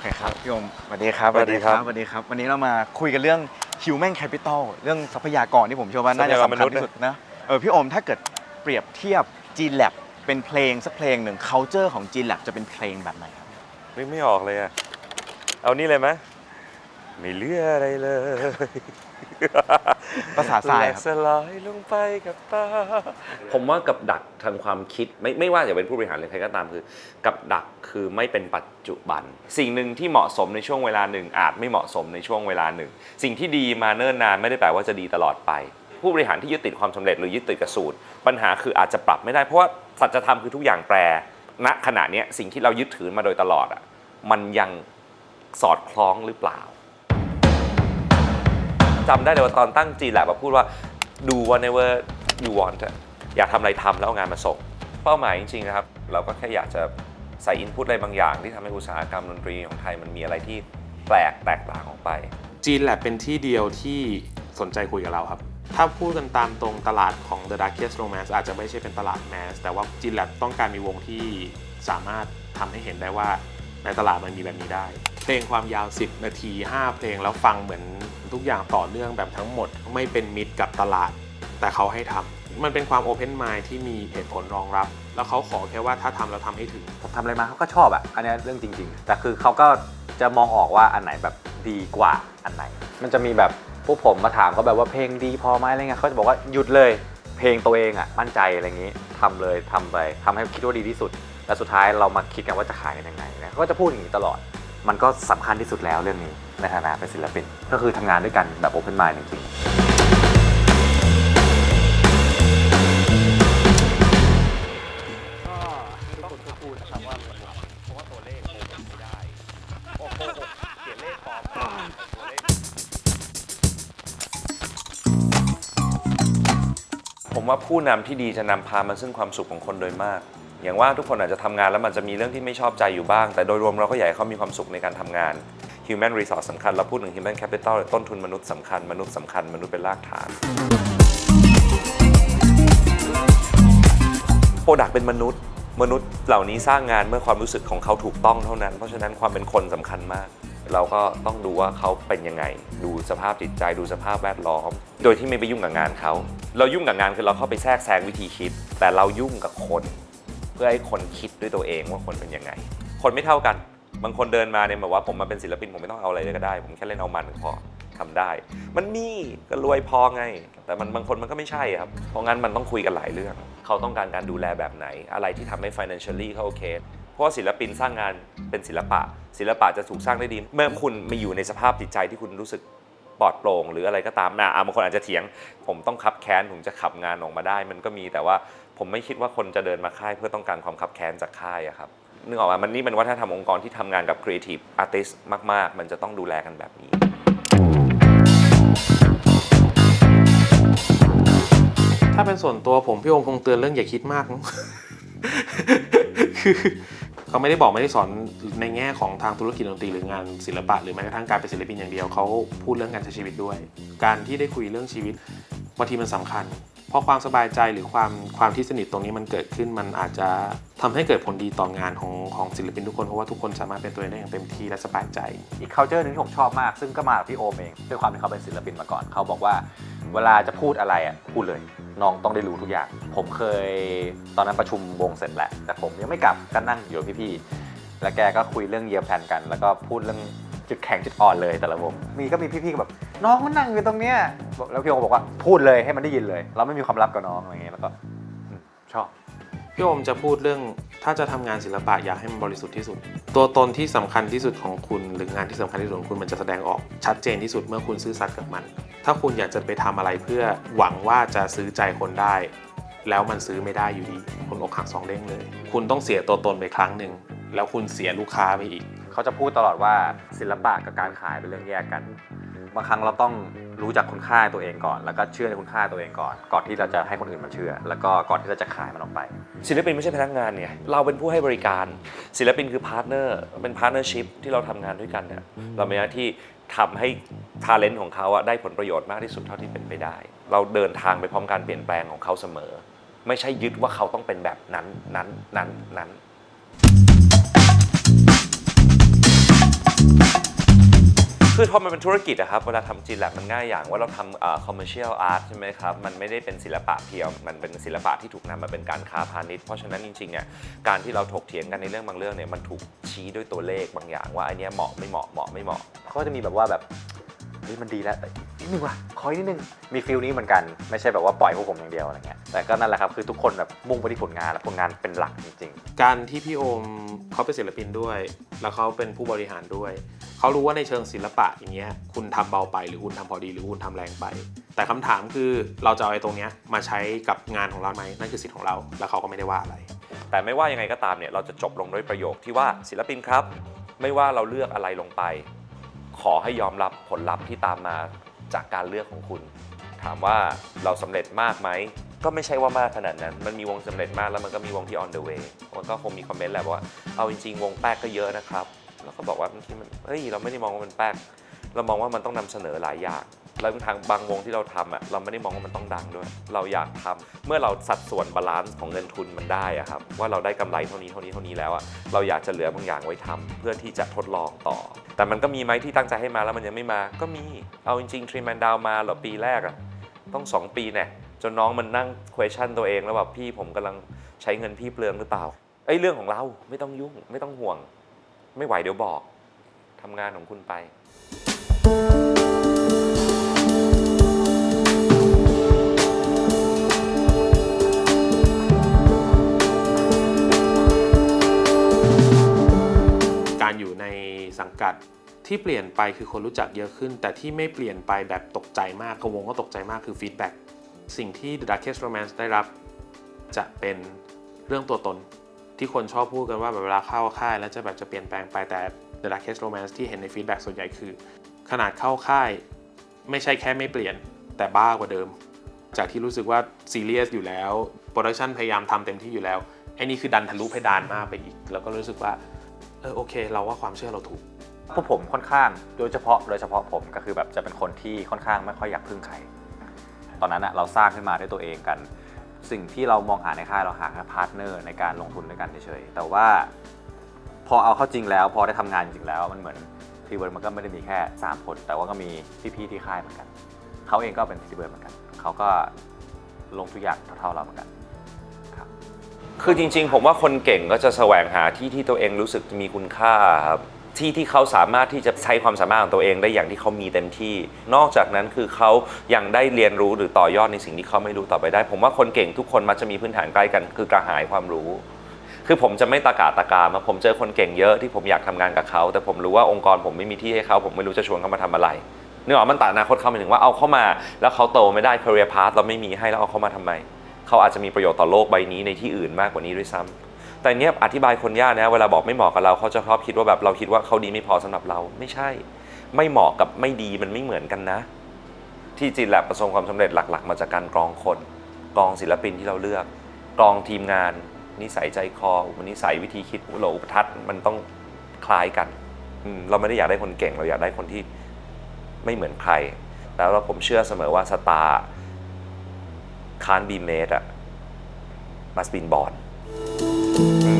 เคครับพี่โอมสวัสดีครับสวัสดีครับ สวัสดีครับ วันนี้เรามาคุยกันเรื่อง human capital เรื่องทรัพยากรที่ผมเชื่อว่าน่าจะทรัพยากรสำคัญมนุษย์ที่สุดนะเออพี่โอมถ้าเกิดเปรียบเทียบ G Lab เป็นเพลงสักเพลงหนึ่ง culture ของ G Lab จะเป็นเพลงแบบไหนครับนึกไม่ออกเลยอะเอานี่เลยไหม ไม่เหลืออะไรเลยภาษาทรายแหลคกรับ สลายลงไปกับตาผมว่ากับดักทางความคิดไม่ไม่ว่าจะเป็นผู้บริหารหรือใครก็ตามคือ กับดักคือไม่เป็นปัจจุบัน สิ่งหนึ่งที่เหมาะสมในช่วงเวลาหนึ่ง อาจไม่เหมาะสมในช่วงเวลาหนึ่ง สิ่งที่ดีมาเนิ่นนานไม่ได้แปลว่าจะดีตลอดไป ผู้บริหารที่ยึดติดความสำเร็จหรือยึดติดกับสูตร ปัญหาคืออาจจะปรับไม่ได้เพราะว่าสัจธรรมคือทุกอย่างแปรณขณะเนี้ยสิ่งที่เรายึดถือมาโดยตลอดอะมันยังสอดคล้องหรือเปล่า จำได้เลยว่าตอนตั้งจีแลบพูดว่า do whatever you want อยากทำอะไรทำแล้วเอางานมาส่ง เป้าหมายจริงๆนะครับ เราก็แค่อยากจะใส่อินพุตอะไรบางอย่าง ที่ทำให้อุตสาหกรรมดนตรีของไทยมันมีอะไรที่แปลกแตกต่างออกไป จีนแลบเป็นที่เดียวที่สนใจคุยกับเราครับ ถ้าพูดกันตามตรงตลาดของ The Darkest Romance อาจจะไม่ใช่เป็นตลาดแมส แต่ว่าจีนแลบต้องการมีวงที่สามารถทำให้เห็นได้ว่าในตลาดมันมีแบบนี้ได้ ลงความยาว 10 นาที 5 เพลงแล้วฟังเหมือนทุกอย่างต่อเนื่องแบบทั้งหมด ไม่เป็นมิตรกับตลาด แต่เขาให้ทำมันเป็นความ Open Mind ที่มีเหตุผลรองรับ แล้วเขาขอแค่ว่าถ้าทำแล้วทำให้ถึงผมทำอะไรมาเขาก็ชอบอะอันนี้เรื่องจริง ๆ แต่คือเขาก็จะมองออกว่าอันไหนแบบดีกว่าอันไหน มันจะมีแบบพวกผมมาถามเขาแบบว่าเพลงดีพอไหมอะไรเงี้ยเขาจะบอกว่าหยุดเลย เพลงตัวเองอะมั่นใจอะไรอย่างงี้ทำเลยทำไปทำให้คิดว่าดีที่สุด แล้วสุดท้ายเรามาคิดกันว่าจะขายกันยังไงนะเขาก็จะพูดอย่างนี้ตลอด มันก็สำคัญที่สุดแล้วเรื่องนี้ในฐานะเป็นศิลปิน ก็คือทำงานด้วยกันแบบโอเพนไมล์จริงๆผมว่าผู้นำที่ดีจะนำพามาซึ่งความสุขของคนโดยมาก อย่างว่าทุกคนอาจจะทำงานแล้วมันจะมีเรื่องที่ไม่ชอบใจอยู่บ้าง แต่โดยรวมเราก็อยากให้เขามีความสุขในการทำงาน human resource สำคัญ เราพูดถึง human capital ต้นทุนมนุษย์สำคัญ มนุษย์สำคัญ มนุษย์เป็นรากฐาน โปรดักเป็นมนุษย์ มนุษย์เหล่านี้สร้างงานเมื่อความรู้สึกของเขาถูกต้องเท่านั้น เพราะฉะนั้นความเป็นคนสำคัญมาก เราก็ต้องดูว่าเขาเป็นยังไง ดูสภาพจิตใจ ดูสภาพแวดล้อม โดยที่ไม่ไปยุ่งกับงานเขา เรายุ่งกับงานคือเราเข้าไปแทรกแซงวิธีคิด แต่เรายุ่งกับคน พื่อให้คนคิดด้วยตัวเองว่าคนเป็นยังไง คนไม่เท่ากัน บางคนเดินมาเนี่ยแบบว่าผมมาเป็นศิลปินผมไม่ต้องเอาอะไรเลยก็ได้ ผมแค่เล่นเอามันพอทำได้ มันมีก็รวยพอไง แต่มันบางคนมันก็ไม่ใช่ครับ เพราะงั้นมันต้องคุยกันหลายเรื่อง เขาต้องการการดูแลแบบไหน อะไรที่ทำให้ financially เขาโอเค เพราะว่าศิลปินสร้างงานเป็นศิลปะ ศิลปะจะถูกสร้างได้ดี เมื่อคุณมาอยู่ในสภาพจิตใจที่คุณรู้สึกปลอดโปร่งหรืออะไรก็ตามนะอะบางคนอาจจะเถียง ผมต้องขับแค้นผมจะขับงานออกมาได้ มันก็มีแต่ว่า ผมไม่คิดว่าคนจะเดินมาค่ายเพื่อต้องการความขับแค้นจากค่ายอะครับนึกออกว่ามันนี่เป็นวัฒนธรรมองค์กรที่ทำงานกับ creative artist มาก ๆ มันจะต้องดูแลกันแบบนี้ ถ้าเป็นส่วนตัวผมพี่อมคงเตือนเรื่องอย่าคิดมากมั้ง คือเขาไม่ได้บอกไม่ได้สอนในแง่ของทางธุรกิจดนตรีหรืองานศิลปะ หรือแม้กระทั่งการเป็นศิลปินอย่างเดียวเขาพูดเรื่องการใช้ชีวิตด้วย การที่ได้คุยเรื่องชีวิตบางทีมันสำคัญ เพราะความสบายใจหรือความความที่สนิทตรงนี้มันเกิดขึ้น มันอาจจะทำให้เกิดผลดีต่องานของของศิลปินทุกคน เพราะว่าทุกคนสามารถเป็นตัวเองได้อย่างเต็มที่และสบายใจ อีก culture หนึงที่ผมชอบมาก ซึ่งก็มาจากพี่โอมเองด้วยความที่เขาเป็นศิลปินมาก่อน เขาบอกว่าเวลาจะพูดอะไรอะพูดเลยน้องต้องได้รู้ทุกอย่าง ผมเคยตอนนั้นประชุมวงเสร็จแหละแต่ผมยังไม่กลับก็นั่งอยู่กับพี่ๆแล้วแกก็คุยเรื่องเยียร์แพลนกัน แล้วก็พูดเรื่องจุดแข็งจุดอ่อนเลยแต่ละวงมีก็มีพี่ๆแบบ น้องมันนั่งอยู่ตรงเนี้ยบอกแล้วพี่โอมก็บอกว่าพูดเลยให้มันได้ยินเลย เราไม่มีความลับกับน้องอะไรเงี้ยแล้วก็อืมชอบ พี่โอมจะพูดเรื่องถ้าจะทำงานศิลปะอยากให้มันบริสุทธิ์ที่สุด ตัวตนที่สำคัญที่สุดของคุณ หรืองานที่สำคัญที่สุดของคุณมันจะแสดงออกชัดเจนที่สุดเมื่อคุณซื่อสัตย์กับมัน ถ้าคุณอยากจะไปทำอะไรเพื่อหวังว่าจะซื้อใจคนได้ แล้วมันซื้อไม่ได้อยู่ดีคุณอกหักสองเด้งเลย คุณต้องเสียตัวตนไปครั้งหนึ่งแล้วคุณเสียลูกค้าไปอีก เขาจะพูดตลอดว่าศิลปะกับการขายเป็นเรื่องแยกกัน บางครั้งเราต้องรู้จักคุณค่าตัวเองก่อน แล้วก็เชื่อในคุณค่าตัวเองก่อน ก่อนที่เราจะให้คนอื่นมาเชื่อ แล้วก็ก่อนที่เราจะขายมันออกไป ศิลปินไม่ใช่พนักงานเนี่ยเราเป็นผู้ให้บริการ ศิลปินคือพาร์ทเนอร์เป็นพาร์ทเนอร์ชิพที่เราทำงานด้วยกันเนี่ยเรามีหน้าที่ทำให้ทาเลนต์ของเขาอะได้ผลประโยชน์มากที่สุดเท่าที่เป็นไปได้ เราเดินทางไปพร้อมการเปลี่ยนแปลงของเขาเสมอ ไม่ใช่ยึดว่าเขาต้องเป็นแบบนั้นนั้นนั้นนั้น คือพอมันเป็นธุรกิจอะครับ เวลาทำจีนแลบมันง่ายอย่างว่าเราทำเอ่อ commercial art ใช่ไหมครับ มันไม่ได้เป็นศิลปะเพียว มันเป็นศิลปะที่ถูกนำมาเป็นการค้าพาณิชย์ เพราะฉะนั้นจริงๆเนี่ยการที่เราถกเถียงกันในเรื่องบางเรื่องเนี่ยมันถูกชี้ด้วยตัวเลขบางอย่าง ว่าไอันเนี้ยเหมาะไม่เหมาะเหมาะไม่เหมาะเขาก็จะมีแบบว่าแบบเฮ้ยมันดีแล้วเอ้ยนิดนึงว่ะขออีกนิดนึงมีฟิลนี้เหมือนกันไม่ใช่แบบว่าปล่อยพวกผมอย่างเดียวอะไรเงี้ยแต่ก็นั่นแหละครับคือทุกคนแบบมุ่งไปที่ผลงานและผลงานเป็นหลักจริง การที่พี่โอมเขาเป็นศิลปินด้วย แล้วเขาเป็นผู้บริหารด้วย เขารู้ว่าในเชิงศิลปะอย่างเงี้ยคุณทำเบาไปหรือคุณทำพอดีหรือคุณทำแรงไป แต่คำถามคือเราจะเอาไอ้ตรงเนี้ยมาใช้กับงานของเราไหมนั่นคือสิทธิ์ของเรา แล้วเขาก็ไม่ได้ว่าอะไร แต่ไม่ว่ายังไงก็ตามเนี่ยเราจะจบลงด้วยประโยคที่ว่าศิลปินครับ ไม่ว่าเราเลือกอะไรลงไป ขอให้ยอมรับผลลัพธ์ที่ตามมาจากการเลือกของคุณ ถามว่าเราสำเร็จมากไหมก็ไม่ใช่ว่ามากขนาดนั้น มันมีวงสำเร็จมากแล้วมันก็มีวงที่ on the way มันก็คงมีคอมเมนต์แหละว่า เอาจริงๆ วงแป๊กก็เยอะนะครับ แล้วก็บอกว่าบางทีมันเฮ้ยเราไม่ได้มองว่ามันแป๊กเรามองว่ามันต้องนำเสนอหลายอย่างแล้วทางบางวงที่เราทำอะเราไม่ได้มองว่ามันต้องดังด้วย เราอยากทำเมื่อเราสัดส่วนบาลานซ์ของเงินทุนมันได้อะครับว่าเราได้กำไรเท่านี้เท่านี้เท่านี้แล้วอะเราอยากจะเหลือบางอย่างไว้ทำเพื่อที่จะทดลองต่อ แต่มันก็มีไหมที่ตั้งใจให้มาแล้วมันยังไม่มาก็มีเอาจริงๆทรีแมนดาวมาเหรอปีแรกอะต้อง 2 ปีแน่จนน้องมันนั่ง question ตัวเองแล้วแบบพี่ผมกำลังใช้เงินพี่เปลืองหรือเปล่าไอ้เรื่องของเราไม่ต้องยุ่งไม่ต้องห่วง ไม่ไหวเดี๋ยวบอกทำงานของคุณไป การอยู่ในสังกัดที่เปลี่ยนไปคือคนรู้จักเยอะขึ้น แต่ที่ไม่เปลี่ยนไปแบบตกใจมากกวงก็ตกใจมากคือฟีดแบ็กสิ่งที่ The Darkest Romance ได้รับจะเป็นเรื่องตัวตน ที่คนชอบพูดกันว่าแบบเวลาเข้าค่าย แล้วจะแบบจะเปลี่ยนแปลงไปแต่ The Darkest Romance ที่เห็นในฟีดแบ็กส่วนใหญ่คือ ขนาดเข้าค่าย ไม่ใช่แค่ไม่เปลี่ยนแต่บ้ากว่าเดิม จากที่รู้สึกว่าซีเรียสอยู่แล้วโปรดักชันพยายามทำเต็มที่อยู่แล้วไอ้นี่คือดันทะลุเพดานมากไปอีก แล้วก็รู้สึกว่าเออโอเค เราว่าความเชื่อเราถูกพวกผมค่อนข้างโดยเฉพาะโดยเฉพาะผมก็คือแบบจะเป็นคนที่ค่อนข้างไม่ค่อยอยากพึ่งใคร ตอนนั้นอะเราสร้างขึ้นมาด้วยตัวเองกัน สิ่งที่เรามองหาในค่ายเราหาแค่พาร์ทเนอร์ในการลงทุนด้วยกันเฉยๆแต่ว่าพอเอาเข้าจริงแล้ว พอได้ทำงานจริงแล้วมันเหมือนทีเวิร์ดมันก็ไม่ได้มีแค่ 3 คน แต่ว่าก็มีพี่ๆที่ค่ายเหมือนกันเขาเองก็เป็นทีเวิร์ดเหมือนกันเขาก็ลงทุกอย่างเท่าๆเราเหมือนกันคือจริงๆ ผมว่าคนเก่งก็จะแสวงหาที่ที่ตัวเองรู้สึกมีคุณค่าครับ ที่ที่เขาสามารถที่จะใช้ความสามารถของตัวเองได้อย่างที่เขามีเต็มที่ นอกจากนั้นคือเขายังได้เรียนรู้หรือต่อยอดในสิ่งที่เขาไม่รู้ต่อไปได้ ผมว่าคนเก่งทุกคนมักจะมีพื้นฐานใกล้กัน คือกระหายความรู้คือผมจะไม่ตะกาตะกามาผมเจอคนเก่งเยอะที่ผมอยากทำงานกับเขา แต่ผมรู้ว่าองค์กรผมไม่มีที่ให้เขาผมไม่รู้จะชวนเขามาทำอะไรนึกออกมันตัดอนาคตเขาหมายถึงว่าเอาเข้ามา แล้วเขาโตไม่ได้ career path เราไม่มีให้แล้วเอาเขามาทำไม เขาอาจจะมีประโยชน์ต่อโลกใบนี้ในที่อื่นมากกว่านี้ด้วยซ้ำ แต่เนี้ยอธิบายคนยากนะเวลาบอกไม่เหมาะกับเราเขาจะชอบคิดว่าแบบเราคิดว่าเขาดีไม่พอสำหรับเรา ไม่ใช่ ไม่เหมาะกับไม่ดีมันไม่เหมือนกันนะ ที่จีนแลบประสบความสำเร็จหลัก ๆ มาจากการกรองคนกรองศิลปินที่เราเลือกกรองทีมงาน นิสัยใจคออุปนิสัยวิธีคิดอุโลอุปทัศน์มันต้องคล้ายกันเราไม่ได้อยากได้คนเก่งเราอยากได้คนที่ไม่เหมือนใคร แล้วผมเชื่อเสมอว่าสตาร์ can't be made อะ must be born อื ม